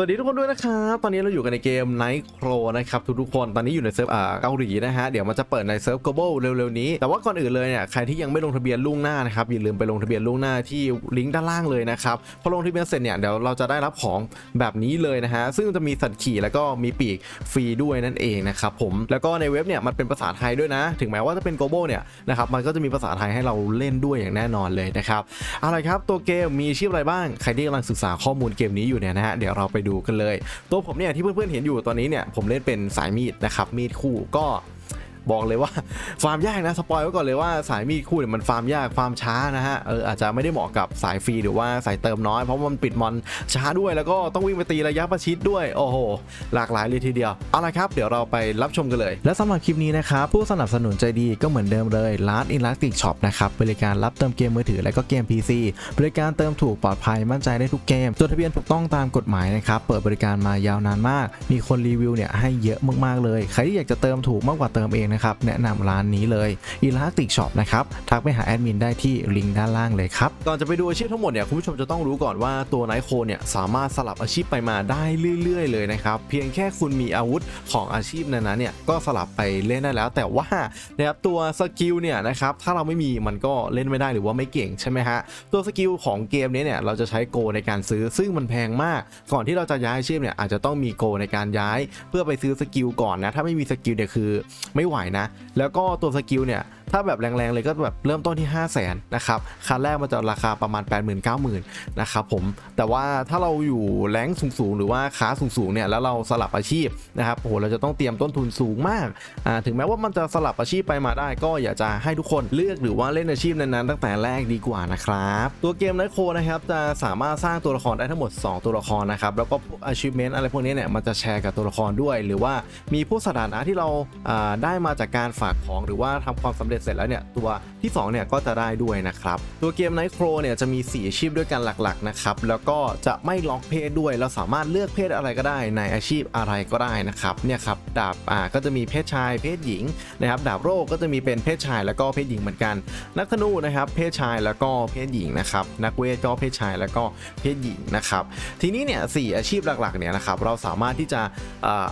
สวัสดีทุกคนด้วยนะครับ ตอนนี้เราอยู่กันในเกม Night Crow นะครับทุกๆคน ตอนนี้อยู่ในเซิร์ฟอ่าเกาหลีนะฮะ เดี๋ยวมันจะเปิดในเซิร์ฟ global เร็วๆนี้ แต่ว่าก่อนอื่นเลยเนี่ย ใครที่ยังไม่ลงทะเบียนล่วงหน้านะครับ อย่าลืมไปลงทะเบียนล่วงหน้าที่ลิงก์ด้านล่างเลยนะครับ พอลงทะเบียนเสร็จเนี่ย เดี๋ยวเราจะได้รับของแบบนี้เลยนะฮะ ซึ่งจะมีสัตว์ขี่แล้วก็มีปีกฟรีด้วยนั่นเองนะครับผม แล้วก็ในเว็บเนี่ยมันเป็นภาษาไทยด้วยนะ ถึงแม้ว่าจะเป็น global เนี่ยนะครับ มันก็จะมีภาษาไทยให้เราเล่นด้วยอย่างแน่นอนเลยนะครับเอาละครับตัวเกมมีอาชีพอะไรบ้างใครที่กำลังศึกษาข้อมูลเกมนี้อยู่เนี่ยนะฮะเดี๋ยวเราไปดูกันเลย ตัวผมเนี่ยที่เพื่อนๆเห็นอยู่ตอนนี้เนี่ยผมเล่นเป็นสายมีดนะครับมีดคู่ก็ บอกเลยว่าฟาร์มยากนะสปอยไว้ก่อนเลยว่าสายมีดคู่เนี่ยมันฟาร์มยากฟาร์มช้านะฮะเอออาจจะไม่ได้เหมาะกับสายฟรีหรือว่าสายเติมน้อยเพราะว่ามันปิดมอนช้าด้วยแล้วก็ต้องวิ่งไปตีระยะประชิดด้วยโอ้โห หลากหลายเลยทีเดียวเอาละครับเดี๋ยวเราไปรับชมกันเลย และสำหรับคลิปนี้นะครับผู้สนับสนุนใจดีก็เหมือนเดิมเลยร้าน Elastic Shop นะครับบริการรับเติมเกมมือถือและก็เกม PC บริการเติมถูกปลอดภัยมั่นใจได้ทุกเกมจดทะเบียนถูกต้องตามกฎหมายนะครับเปิดบริการมายาวนานมาก มีคนรีวิวเนี่ยให้เยอะมากๆเลย ใครที่อยากจะเติมถูกมากกว่าเติมเองนะครับแนะนำร้านนี้เลย Elastic Shop นะครับทักไปหาแอดมินได้ที่ลิงก์ด้านล่างเลยครับก่อนจะไปดูอาชีพทั้งหมดเนี่ยคุณผู้ชมจะต้องรู้ก่อนว่าตัวไนโคเนี่ยสามารถสลับอาชีพไปมาได้เรื่อย ๆ เลยนะครับเพียงแค่คุณมีอาวุธของอาชีพนั้นๆเนี่ยก็สลับไปเล่นได้แล้ว แต่ว่านะครับตัวสกิลเนี่ยนะครับถ้าเราไม่มีมันก็เล่นไม่ได้หรือว่าไม่เก่งใช่ไหมฮะตัวสกิลของเกมนี้เนี่ยเราจะใช้โกในการซื้อซึ่งมันแพงมาก ก่อนที่เราจะย้ายอาชีพเนี่ยอาจจะต้องมีโกในการย้าย เพื่อไปซื้อสกิลก่อนนะถ้าไม่มีสกิลเนี่ยคือไม่ไหวนะ แล้วก็ตัวสกิลเนี่ยถ้าแบบแรงๆเลยก็แบบเริ่มต้นที่ 5 0 0 0 0นนะครับคันแรกมันจะราคาประมาณ 8 0 0 0 0 9 0 0 0นะครับผมแต่ว่าถ้าเราอยู่แรงสูงๆ หรือว่าค้าสูงๆเนี่ยแล้วเราสลับอาชีพนะครับโอ้โหเราจะต้องเตรียมต้นทุนสูงมากอ่าถึงแม้ว่ามันจะสลับอาชีพไปมาได้ ก็อยากจะให้ทุกคนเลือกหรือว่าเล่นอาชีพนั้นๆตั้งแต่แรกดีกว่านะครับตัวเกมไนโคนะครับจะสามารถสร้างตัวละครได้ทั้งหมด 2 ตัวละครนะครับแล้วก็ achievement อะไรพวกนี้เนี่ยมันจะแชร์กับตัวละครด้วย หรือว่ามีผู้สถานะที่เราอ่าได้มาจากการฝากของหรือว่าทำความสำเร็จเสร็จแล้วเนี่ยตัวที่2เนี่ยก็จะได้ด้วยนะครับตัวเกม Night Crow เนี่ยจะมี 4 อาชีพด้วยกันหลักๆนะครับแล้วก็จะไม่ล็อกเพศด้วย เราสามารถเลือกเพศอะไรก็ได้ในอาชีพอะไรก็ได้นะครับเนี่ยครับดาบอ่าก็จะมีเพศชายเพศหญิงนะครับดาบโร่ก็จะมีเป็นเพศชายแล้วก็เพศหญิงเหมือนกัน นักธนูนะครับเพศชายแล้วก็เพศหญิงนะครับนักเวทก็เพศชายแล้วก็เพศหญิงนะครับทีนี้เนี่ยสอาชีพหลักๆเนี่ยนะครับเราสามารถที่จะ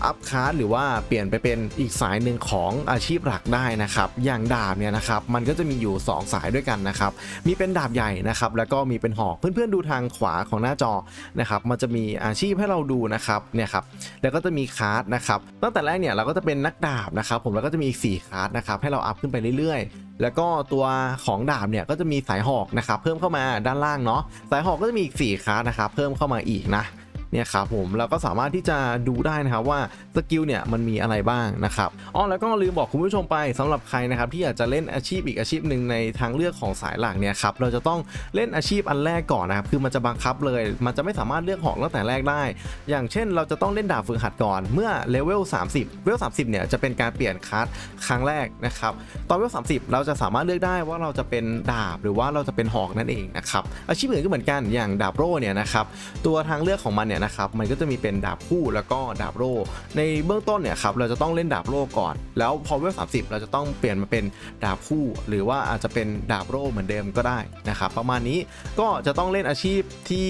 อัพคาร์ดหรือว่าเปลี่ยนไปเป็นอีกสายหนึ่งของอาชีพหลักได้นะครับอย่างดาบเนี่ยนะครับมันก็จะมีอยู่ 2 สายด้วยกันนะครับมีเป็นดาบใหญ่นะครับแล้วก็มีเป็นหอกเพื่อนๆดูทางขวาของหน้าจอนะครับมันจะมีอาชีพให้เราดูนะครับเนี่ยครับแล้วก็จะมีคาร์ดนะครับตั้งแต่แรกเนี่ยเราก็จะเป็นนักดาบนะครับผมแล้วก็จะมีอีก4คาร์ดนะครับให้เราอัพขึ้นไปเรื่อยๆ แล้วก็ตัวของดาบเนี่ยก็จะมีสายหอกนะครับเพิ่มเข้ามาด้านล่างเนาะสายหอกก็จะมีอีก4คาร์ดนะครับเพิ่มเข้ามาอีกนะ เนี่ยครับผมเราก็สามารถที่จะดูได้นะครับว่าสกิลเนี่ยมันมีอะไรบ้างนะครับอ๋อแล้วก็ลืมบอกคุณผู้ชมไปสำหรับใครนะครับที่อยากจะเล่นอาชีพอีกอาชีพหนึ่งในทางเลือกของสายหลักเนี่ยครับเราจะต้องเล่นอาชีพอันแรกก่อนนะครับคือมันจะบังคับเลย มันจะไม่สามารถเลือกหอกตั้งแต่แรกได้ อย่างเช่น เราจะต้องเล่นดาบฝึกหัดก่อนเมื่อเลเวล30เลเวล30เนี่ยจะเป็นการเปลี่ยนคัสครั้งแรกนะครับตอนเลเวล30 เราจะสามารถเลือกได้ว่าเราจะเป็นดาบหรือว่าเราจะเป็นหอกนั่นเองนะครับอาชีพอื่นก็เหมือนกันอย่างดาบโร่เนี่ยนะครับตัวทางเลือกของมันเนี่ยนะครับมันก็จะมีเป็นดาบคู่แล้วก็ดาบโร่ในเบื้องต้นเนี่ยครับเราจะต้องเล่นดาบโร่ก่อน แล้วพอเลเวล30เราจะต้องเปลี่ยนมาเป็นดาบคู่ หรือว่าอาจจะเป็นดาบโร่เหมือนเดิมก็ได้นะครับประมาณนี้ก็จะต้องเล่นอาชีพที่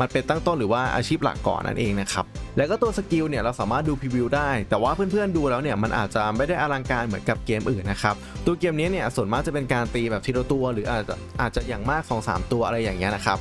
มันเป็นตั้งต้นหรือว่าอาชีพหลักก่อนนั่นเองนะครับแล้วก็ตัวสกิลเนี่ยเราสามารถดูพรีวิวได้ แต่ว่าเพื่อนๆดูแล้วเนี่ยมันอาจจะไม่ได้อลังการเหมือนกับเกมอื่นนะครับตัวเกมนี้เนี่ยส่วนมากจะเป็นการตีแบบทีละตัว หรืออาจจะอาจจะอย่างมากของ3ตัวอะไรอย่างเงี้ยนะครับ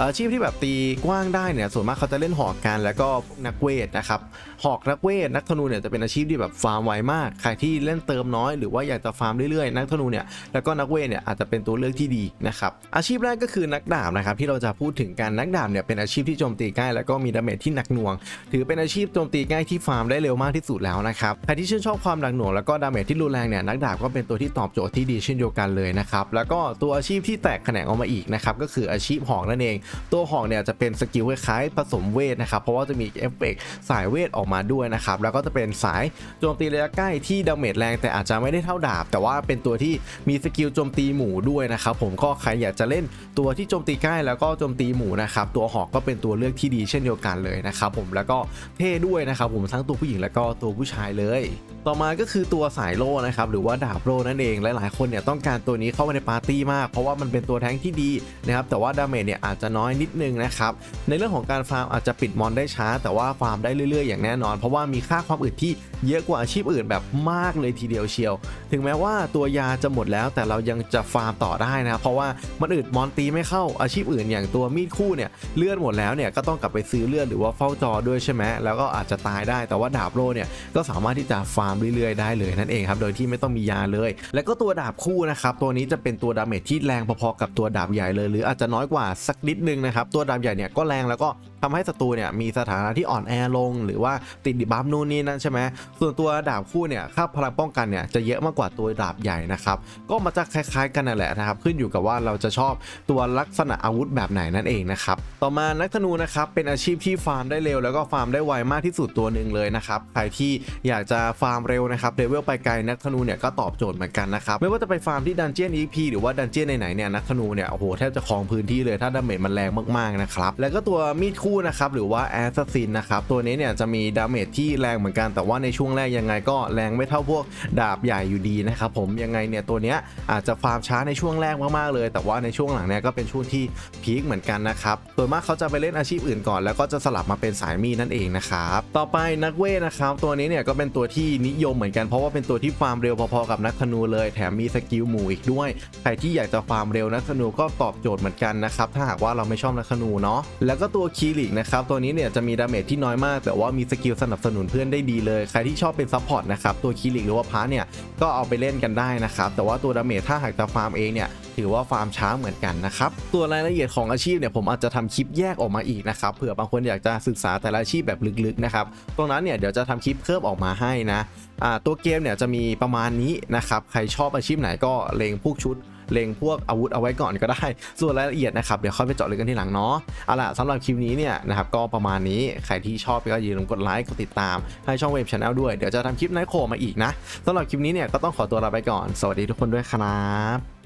อาชีพที่แบบตีกว้างได้เนี่ยส่วนมากเขาจะเล่นหอกกันแล้วก็นักเวทนะครับหอกนักเวทนักธนูเนี่ยจะเป็นอาชีพที่แบบฟาร์มไวมากใครที่เล่นเติมน้อยหรือว่าอยากจะฟาร์มเรื่อยๆนักธนูเนี่ยแล้วก็นักเวทเนี่ยอาจจะเป็นตัวเลือกที่ดีนะครับอาชีพแรกก็คือนักดาบนะครับที่เราจะพูดถึงกันนักดาบเนี่ยเป็นอาชีพที่โจมตีใกล้แล้วก็มีดาเมจที่หนักหน่วง ถือเป็นอาชีพโจมตีง่ายที่ฟาร์มได้เร็วมากที่สุดแล้วนะครับใครที่ชื่นชอบความหนักหน่วงแล้วก็ดาเมจที่รุนแรงเนี่ยนักดาบก็เป็นตัวที่ตอบโจทย์ที่ดีเช่นเดียวกันเลยนะครับแล้วก็ตัวอาชีพที่แตกแขนงออกมาอีกนะครับก็คืออาชีพหอกนั่นเองตัวหอกเนี่ยจะเป็นสกิลคล้ายๆผสมเวทนะครับ เพราะว่าจะมีเอฟเฟกต์สายเวทออกมาด้วยนะครับ แล้วก็จะเป็นสายโจมตีระยะใกล้ที่ดาเมจแรงแต่อาจจะไม่ได้เท่าดาบ แต่ว่าเป็นตัวที่มีสกิลโจมตีหมู่ด้วยนะครับ ผมก็ใครอยากจะเล่นตัวที่โจมตีใกล้แล้วก็โจมตีหมู่นะครับ ตัวหอกก็เป็นตัวเลือกที่ดีเช่นเดียวกันเลยนะครับผมแล้วก็เท่ด้วยนะครับผมทั้งตัวผู้หญิงแล้วก็ตัวผู้ชายเลย ต่อมาก็คือตัวสายโล่นะครับหรือว่าดาบโล่นั่นเองหลายๆคนเนี่ยต้องการตัวนี้เข้ามาในปาร์ตี้มาก เพราะว่ามันเป็นตัวแท้งที่ดีนะครับแต่ว่าดาเมจเนี่ยอาจจะนน้อยนิดนึงนะครับ ในเรื่องของการฟาร์มอาจจะปิดมอนได้ช้า แต่ว่าฟาร์มได้เรื่อยๆ อย่างแน่นอน เพราะว่ามีค่าความอึดที่เยอะกว่าอาชีพอื่นแบบมากเลยทีเดียวเชียว ถึงแม้ว่าตัวยาจะหมดแล้วแต่เรายังจะฟาร์มต่อได้นะครับเพราะว่ามันอึดมอนตีไม่เข้าอาชีพอื่นอย่างตัวมีดคู่เนี่ยเลือดหมดแล้วเนี่ยก็ต้องกลับไปซื้อเลือดหรือว่าเฝ้าจอด้วยใช่ไหมแล้วก็อาจจะตายได้แต่ว่าดาบโลเนี่ยก็สามารถที่จะฟาร์มเรื่อยๆได้เลยนั่นเองครับโดยที่ไม่ต้องมียาเลย แล้วก็ตัวดาบคู่นะครับตัวนี้จะเป็นตัวดาเมจที่แรงพอๆกับตัวดาบใหญ่เลย หรืออาจจะน้อยกว่าสักนิดนึงนะครับตัวดาบใหญ่เนี่ยก็แรงแล้วก็ทำให้ศัตรูเนี่ยมีสถานะที่อ่อนแอลง หรือว่าติดดิบัฟนู่นนี่นั่นใช่ไหมส่วนตัวดาบคู่เนี่ยค่าพลังป้องกันเนี่ยจะเยอะมากกว่าตัวดาบใหญ่นะครับก็มาจะคล้ายๆกันนั่นแหละนะครับขึ้นอยู่กับว่าเราจะชอบตัวลักษณะอาวุธแบบไหนนั่นเองนะครับต่อมานักธนูนะครับเป็นอาชีพที่ฟาร์มได้เร็วแล้วก็ฟาร์มได้ไวมากที่สุดตัวหนึ่งเลยนะครับใครที่อยากจะฟาร์มเร็วนะครับเลเวลไปไกลนักธนูเนี่ยก็ตอบโจทย์เหมือนกันนะครับไม่ว่าจะไปฟาร์มที่ดันเจียน EP หรือว่าดันเจียนไหนๆเนี่ยนักธนูเนี่ยโอ้โหแทบจะครองพื้นที่เลยถ้าดาเมจมันแรงมากๆนะครับแล้วก็ตัวมีดคู่นะครับหรือว่าแอสซัสซินนะครับตัวนี้เนี่ยจะมีดาเมจที่แรงเหมือนกันแต่ว่าในช่วงแรกยังไงก็แรงไม่เท่าพวกดาบใหญ่อยู่ดีนะครับผมยังไงเนี่ยตัวเนี้ยอาจจะฟาร์มช้าในช่วงแรกมากๆเลย แต่ว่าในช่วงหลังเนี่ยก็เป็นช่วงที่พีคเหมือนกันนะครับส่วนมากเขาจะไปเล่นอาชีพอื่นก่อน แล้วก็จะสลับมาเป็นสายมีนั่นเองนะครับต่อไปนักเวทนะครับตัวนี้เนี่ยก็เป็นตัวที่นิยมเหมือนกันเพราะว่าเป็นตัวที่ฟาร์มเร็วพอๆกับนักธนูเลย แถมมีสกิลหมู่อีกด้วยใครที่อยากจะฟาร์มเร็วนักธนูก็ตอบโจทย์เหมือนกันนะครับถ้าหากว่าเราไม่ชอบนักธนูเนาะแล้วก็ตัวคีริกนะครับตัวนี้เนี่ยจะมีดาเมจที่น้อยมาก แต่ว่ามีสกิลสนับสนุนเพื่อนได้ดีเลยใครที่ชอบเป็นซัพพอร์ตนะครับตัวคีริกหรือว่าพาร์เนี่ยก็เอาไปเล่นกันได้นะครับแต่ว่าตัวดาเมจถ้าหากจะฟาร์มเองเนี่ยถือว่าฟาร์มช้าเหมือนกันนะครับตัวรายละเอียดของอาชีพเนี่ยผมอาจจะทำคลิปแยกออกมาอีกนะครับเผื่อบางคนอยากจะศึกษาแต่ละอาชีพแบบลึกๆนะครับตรงนั้นเนี่ยเดี๋ยวจะทำคลิปเพิ่มออกมาให้นะตัวเกมเนี่ยจะมีประมาณนี้นะครับใครชอบอาชีพไหนก็เลงพวกชุด เลงพวกอาวุธเอาไว้ก่อนก็ได้ ส่วนรายละเอียดนะครับเดี๋ยวค่อยไปเจาะลึกกันทีหลังเนาะเอาล่ะสำหรับคลิปนี้เนี่ยนะครับก็ประมาณนี้ใครที่ชอบก็อย่าลืมกดไลค์กดติดตามให้ช่องเว็บชาแนลด้วยเดี๋ยวจะทำคลิปไนโคมาอีกนะสำหรับคลิปนี้เนี่ยก็ต้องขอตัวลาไปก่อน สวัสดีทุกคนด้วยครับ